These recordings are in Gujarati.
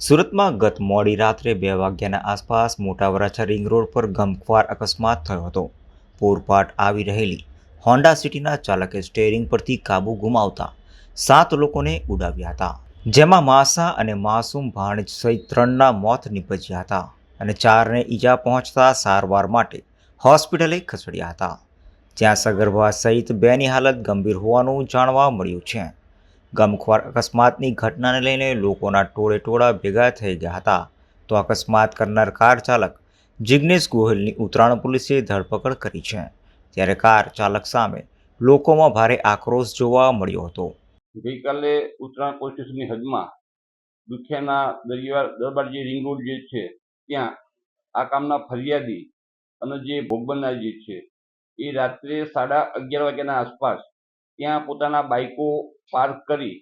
સુરતમાં ગત મોડી રાત્રે બે વાગ્યાના આસપાસ મોટા વરાછા રિંગ રોડ પર ગમખ્વાર અકસ્માત થયો હતો. પૂરપાટ આવી રહેલી હોન્ડા સિટીના ચાલકે સ્ટેરિંગ પરથી કાબુ ગુમાવતા સાત લોકોને ઉડાવ્યા હતા, જેમાં માસા અને માસૂમ ભાણેજ સહિત ત્રણના મોત નીપજ્યા હતા અને ચારને ઈજા પહોંચતા સારવાર માટે હોસ્પિટલે ખસેડ્યા હતા. જ્યાં સગર્ભા સહિત બેની હાલત ગંભીર હોવાનું જાણવા મળ્યું છે. ગમખ્વાર અકસ્માતની ઘટનાને લઈને લોકોના ટોળે ટોળા ભેગા થઈ ગયા હતા. તો અકસ્માત કરનાર કાર ચાલક જિગ્નેશ ગોહિલની ઉત્તરાયણ પોલીસે ધરપકડ કરી છે. ત્યારે કાર ચાલક સામે લોકોમાં ભારે આક્રોશ જોવા મળ્યો હતો. ગઈકાલે ઉત્તરાયણ પોલીસ સ્ટેશનની હદમાં દુખિયાના દરિયા દરબાર જે રિંગ રોડ જે છે, ત્યાં આ કામના ફરિયાદી અને જે ભોગ જે છે, એ રાત્રે સાડા અગિયાર વાગ્યાના આસપાસ ત્યાં પોતાના બાઇકો પાર્ક કરી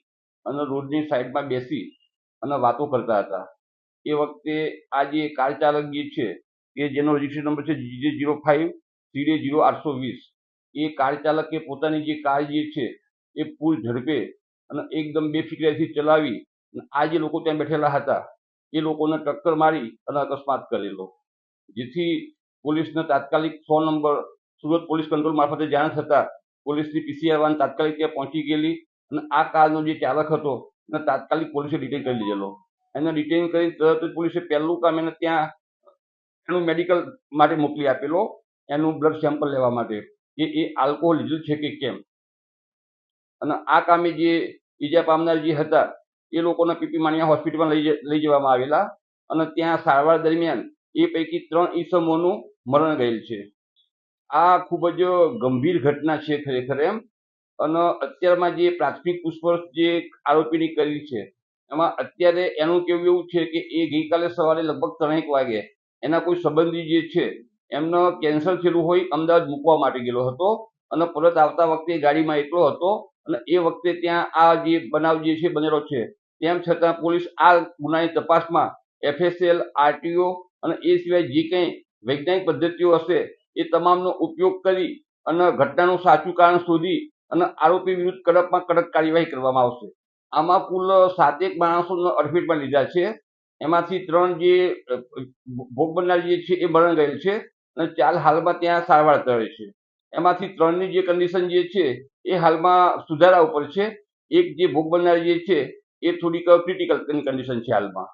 અને રોડની સાઈડમાં બેસી અને વાતો કરતા હતા. એ વખતે આ જે કાર ચાલક જે છે, કે જેનો રજિસ્ટ્રેશન નંબર છે GJ zero five C D zero આઠસો વીસ, એ કાર ચાલકે પોતાની જે કાર જે છે, એ પૂર ઝડપે અને એકદમ બેફિકરાઈથી ચલાવી અને આ જે લોકો ત્યાં બેઠેલા હતા, એ લોકોને ટક્કર મારી અને અકસ્માત કરેલો. જેથી પોલીસને તાત્કાલિક સો નંબર, સુરત પોલીસ કંટ્રોલ મારફતે જાણ થતાં પોલીસની પીસીઆર વાન તાત્કાલિક ત્યાં પહોંચી ગયેલી અને આ કારનો જે ચાલક હતો, એને તાત્કાલિક પોલીસે ડિટેન કરી લીધેલો. એને ડિટેન કરી તરત પોલીસે પહેલું કામ એને ત્યાં એનું મેડિકલ માટે મોકલી આપેલો, એનું બ્લડ સેમ્પલ લેવા માટે કે એ આલ્કોહોલ લીધું છે કે કેમ. અને આ કામે જે ઈજા પામનાર જે હતા, એ લોકોને પીપી માણિયા હોસ્પિટલમાં લઈ લઈ જવામાં આવેલા અને ત્યાં સારવાર દરમિયાન એ પૈકી ત્રણ ઈસમોનું મરણ ગયેલ છે. આ ખૂબ જ ગંભીર ઘટના છે ખરેખર એમ. અને અત્યારમાં જે પ્રાથમિક પૂછપરછ જે આરોપીની કરી છે, એમાં અત્યારે એનું કેવું એવું છે કે એ ગઈકાલે સવારે લગભગ ત્રણેક વાગે એના કોઈ સંબંધી જે છે, એમનો કેન્સલ થયેલું હોય અમદાવાદ મૂકવા માટે ગયેલો હતો અને પરત આવતા વખતે ગાડીમાં એકલો હતો અને એ વખતે ત્યાં આ જે બનાવ જે છે બનેલો છે, તેમ છતાં પોલીસ આ ગુનાની તપાસમાં એફએસએલ, આરટીઓ અને એ સિવાય જે કંઈ વૈજ્ઞાનિક પદ્ધતિઓ હશે એ તમામનો ઉપયોગ કરી અને ઘટનાનું સાચું કારણ શોધી અને આરોપી વિરુદ્ધ કડકમાં કડક કાર્યવાહી કરવામાં આવશે. આમાં કુલ સાતેક માણસોનો અડફેટમાં લીધા છે. એમાંથી ત્રણ જે ભોગ બનનાર જે છે એ મરણ ગયેલ છે અને ચાર હાલમાં ત્યાં સારવાર કરે છે. એમાંથી ત્રણની જે કન્ડિશન જે છે એ હાલમાં સુધારા ઉપર છે. એક જે ભોગ બનનાર જે છે એ થોડીક ક્રિટિકલ કન્ડિશન છે હાલમાં.